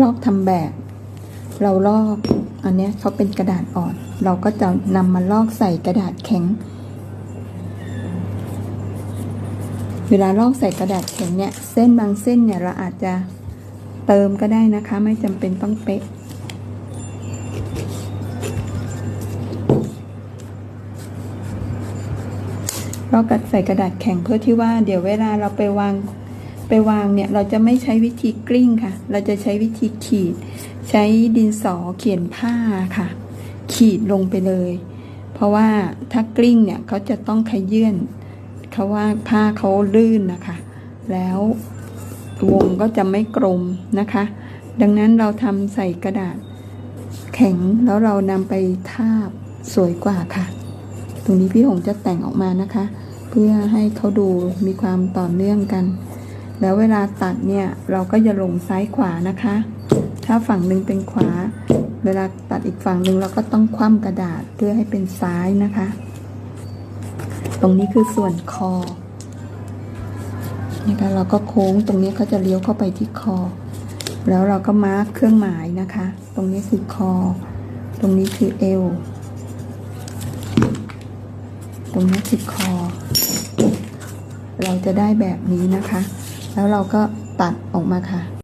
ลอกทำแบบ เราลอกอันนี้เขาเป็นกระดาษอ่อน เราก็จะนำมาลอกใส่กระดาษแข็ง เวลาลอกใส่กระดาษแข็งเนี่ย เส้นบางเส้นเนี่ยเราอาจจะเติมก็ได้นะคะ ไม่จำเป็นต้องเป๊ะเรากัดใส่กระดาษแข็งเพื่อที่ว่าเดี๋ยวเวลาเราไปวาง ไปวางเนี่ยเราจะไม่ใช้วิธีกลิ้งค่ะ เราจะใช้วิธีขีด ใช้ดินสอเขียนผ้าค่ะ ขีดลงไปเลย เพราะว่าถ้ากลิ้งเนี่ยเขาจะต้องขยื่นเขาว่าผ้าเขาลื่นนะคะ แล้ววงก็จะไม่กลมนะคะ ดังนั้นเราทำใส่กระดาษแข็งแล้วเรานำไปทาบสวยกว่าค่ะ ตรงนี้พี่หงจะแต่งออกมานะคะ เพื่อให้เขาดูมีความต่อเนื่องกัน แล้วเวลาตัดเนี่ยเราก็จะลงซ้ายขวานะคะ ถ้าฝั่งหนึ่งเป็นขวา เวลาตัดอีกฝั่งหนึ่งเราก็ต้องคว่ำกระดาษเพื่อให้เป็นซ้ายนะคะ ตรงนี้คือส่วนคอนะคะเราก็โค้งตรงนี้เขาจะเลี้ยวเข้าไปที่คอ แล้วเราก็มาร์คเครื่องหมายนะคะ ตรงนี้คือคอ ตรงนี้คือเอว ตรงนี้คือคอ เราจะได้แบบนี้นะคะ แล้วเราก็ตัดออกมาค่ะ